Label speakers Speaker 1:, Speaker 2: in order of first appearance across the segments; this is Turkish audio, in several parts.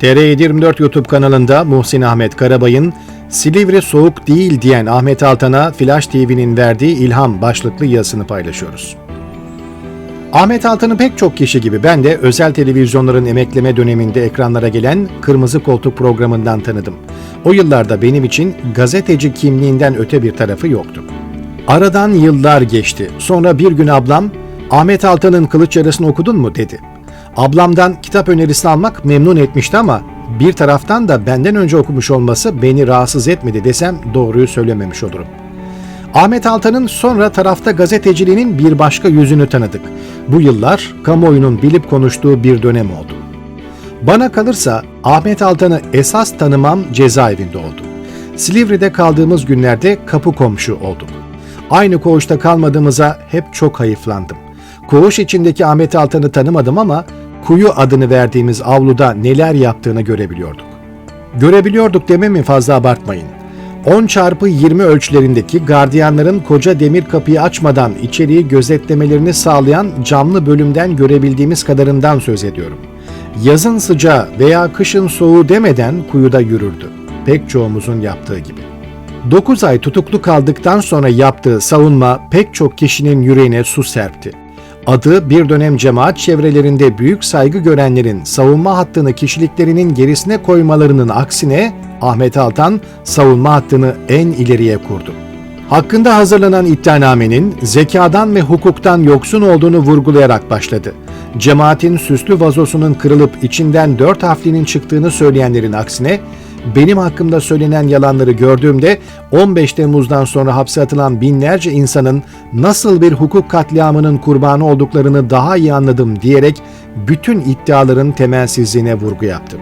Speaker 1: TR724 YouTube kanalında Muhsin Ahmet Karabay'ın Silivri soğuk değil diyen Ahmet Altan'a Flash TV'nin verdiği ilham başlıklı yazısını paylaşıyoruz. Ahmet Altan'ı pek çok kişi gibi ben de özel televizyonların emekleme döneminde ekranlara gelen Kırmızı Koltuk programından tanıdım. O yıllarda benim için gazeteci kimliğinden öte bir tarafı yoktu. Aradan yıllar geçti. Sonra bir gün ablam, Ahmet Altan'ın Kılıç Yarası'nı okudun mu dedi. Ablamdan kitap önerisi almak memnun etmişti ama bir taraftan da benden önce okumuş olması beni rahatsız etmedi desem doğruyu söylememiş olurum. Ahmet Altan'ın sonra tarafta gazeteciliğinin bir başka yüzünü tanıdık. Bu yıllar kamuoyunun bilip konuştuğu bir dönem oldu. Bana kalırsa Ahmet Altan'ı esas tanımam cezaevinde oldu. Silivri'de kaldığımız günlerde kapı komşu olduk. Aynı koğuşta kalmadığımıza hep çok hayıflandım. Koğuş içindeki Ahmet Altan'ı tanımadım ama kuyu adını verdiğimiz avluda neler yaptığını görebiliyorduk. Görebiliyorduk dememi fazla abartmayın. 10 çarpı 20 ölçülerindeki gardiyanların koca demir kapıyı açmadan içeriği gözetlemelerini sağlayan camlı bölümden görebildiğimiz kadarından söz ediyorum. Yazın sıcağı veya kışın soğuğu demeden kuyuda yürürdü. Pek çoğumuzun yaptığı gibi. 9 ay tutuklu kaldıktan sonra yaptığı savunma pek çok kişinin yüreğine su serpti. Adı bir dönem cemaat çevrelerinde büyük saygı görenlerin savunma hattını kişiliklerinin gerisine koymalarının aksine Ahmet Altan savunma hattını en ileriye kurdu. Hakkında hazırlanan iddianamenin zekadan ve hukuktan yoksun olduğunu vurgulayarak başladı. Cemaatin süslü vazosunun kırılıp içinden dört harflinin çıktığını söyleyenlerin aksine benim hakkımda söylenen yalanları gördüğümde 15 Temmuz'dan sonra hapse atılan binlerce insanın nasıl bir hukuk katliamının kurbanı olduklarını daha iyi anladım diyerek bütün iddiaların temelsizliğine vurgu yaptım.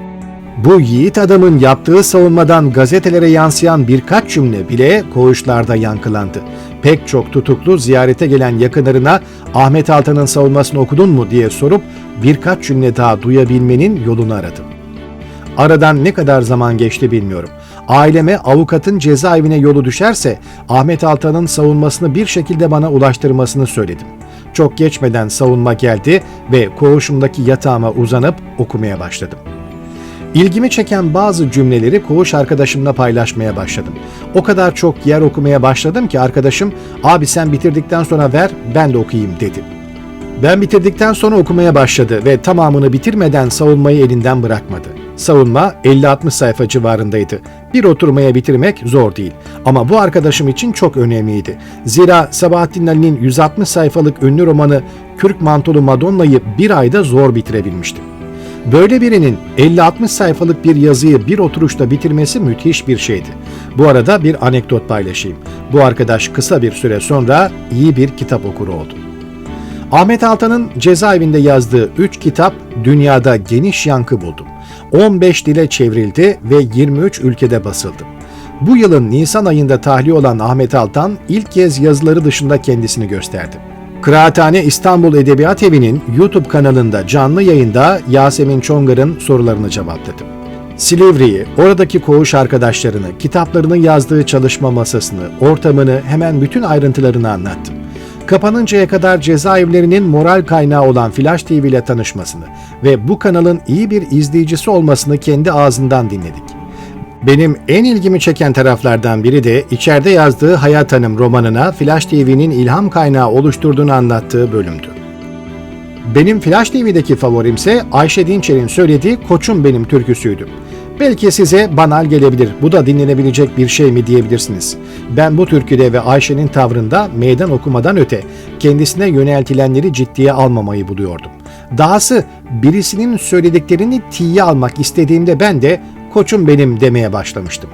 Speaker 1: Bu yiğit adamın yaptığı savunmadan gazetelere yansıyan birkaç cümle bile koğuşlarda yankılandı. Pek çok tutuklu ziyarete gelen yakınlarına Ahmet Altan'ın savunmasını okudun mu diye sorup birkaç cümle daha duyabilmenin yolunu aradım. Aradan ne kadar zaman geçti bilmiyorum. Aileme avukatın cezaevine yolu düşerse Ahmet Altan'ın savunmasını bir şekilde bana ulaştırmasını söyledim. Çok geçmeden savunma geldi ve koğuşumdaki yatağıma uzanıp okumaya başladım. İlgimi çeken bazı cümleleri koğuş arkadaşımla paylaşmaya başladım. O kadar çok yer okumaya başladım ki arkadaşım abi sen bitirdikten sonra ver ben de okuyayım dedi. Ben bitirdikten sonra okumaya başladı ve tamamını bitirmeden savunmayı elinden bırakmadı. Savunma 50-60 sayfa civarındaydı. Bir oturmaya bitirmek zor değil. Ama bu arkadaşım için çok önemliydi. Zira Sabahattin Ali'nin 160 sayfalık ünlü romanı Kürk Mantolu Madonna'yı bir ayda zor bitirebilmişti. Böyle birinin 50-60 sayfalık bir yazıyı bir oturuşta bitirmesi müthiş bir şeydi. Bu arada bir anekdot paylaşayım. Bu arkadaş kısa bir süre sonra iyi bir kitap okuru oldu. Ahmet Altan'ın cezaevinde yazdığı 3 kitap dünyada geniş yankı buldu. 15 dile çevrildi ve 23 ülkede basıldı. Bu yılın Nisan ayında tahliye olan Ahmet Altan ilk kez yazıları dışında kendisini gösterdi. Kıraathane İstanbul Edebiyat Evi'nin YouTube kanalında canlı yayında Yasemin Çongar'ın sorularını cevapladı. Silivri'yi, oradaki koğuş arkadaşlarını, kitaplarını yazdığı çalışma masasını, ortamını hemen bütün ayrıntılarını anlattım. Kapanıncaya kadar cezaevlerinin moral kaynağı olan Flash TV ile tanışmasını ve bu kanalın iyi bir izleyicisi olmasını kendi ağzından dinledik. Benim en ilgimi çeken taraflardan biri de içeride yazdığı Hayat Hanım romanına Flash TV'nin ilham kaynağı oluşturduğunu anlattığı bölümdü. Benim Flash TV'deki favorimse Ayşe Dinçer'in söylediği Koçum Benim türküsüydü. Belki size banal gelebilir, bu da dinlenebilecek bir şey mi diyebilirsiniz. Ben bu türküde ve Ayşe'nin tavrında meydan okumadan öte kendisine yöneltilenleri ciddiye almamayı buluyordum. Dahası birisinin söylediklerini tiye almak istediğimde ben de koçum benim demeye başlamıştım.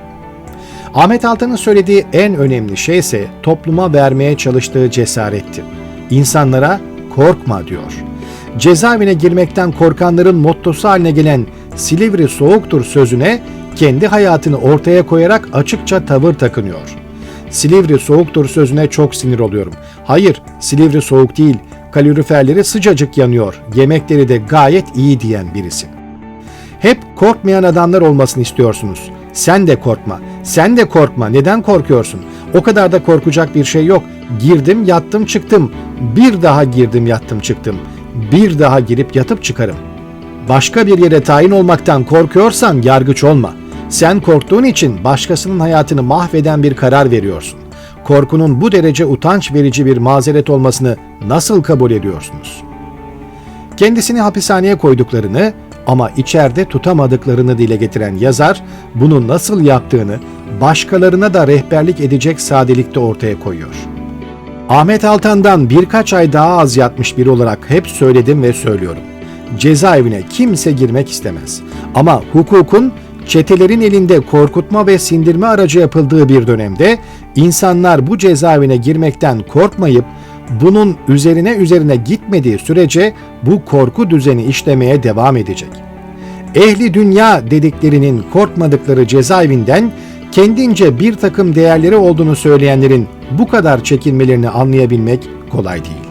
Speaker 1: Ahmet Altan'ın söylediği en önemli şey ise topluma vermeye çalıştığı cesaretti. İnsanlara korkma diyor. Cezaevine girmekten korkanların mottosu haline gelen Silivri soğuktur sözüne kendi hayatını ortaya koyarak açıkça tavır takınıyor. Silivri soğuktur sözüne çok sinir oluyorum. Hayır, Silivri soğuk değil. Kaloriferleri sıcacık yanıyor. Yemekleri de gayet iyi diyen birisi. Hep korkmayan adamlar olmasını istiyorsunuz. Sen de korkma. Sen de korkma. Neden korkuyorsun? O kadar da korkacak bir şey yok. Girdim, yattım, çıktım. Bir daha girdim, yattım, çıktım. Bir daha girip yatıp çıkarım. Başka bir yere tayin olmaktan korkuyorsan yargıç olma. Sen korktuğun için başkasının hayatını mahveden bir karar veriyorsun. Korkunun bu derece utanç verici bir mazeret olmasını nasıl kabul ediyorsunuz? Kendisini hapishaneye koyduklarını ama içeride tutamadıklarını dile getiren yazar bunu nasıl yaptığını başkalarına da rehberlik edecek sadelikte ortaya koyuyor. Ahmet Altan'dan birkaç ay daha az yatmış biri olarak hep söyledim ve söylüyorum. Cezaevine kimse girmek istemez. Ama hukukun çetelerin elinde korkutma ve sindirme aracı yapıldığı bir dönemde insanlar bu cezaevine girmekten korkmayıp bunun üzerine üzerine gitmediği sürece bu korku düzeni işlemeye devam edecek. Ehli dünya dediklerinin korkmadıkları cezaevinden kendince bir takım değerleri olduğunu söyleyenlerin bu kadar çekinmelerini anlayabilmek kolay değil.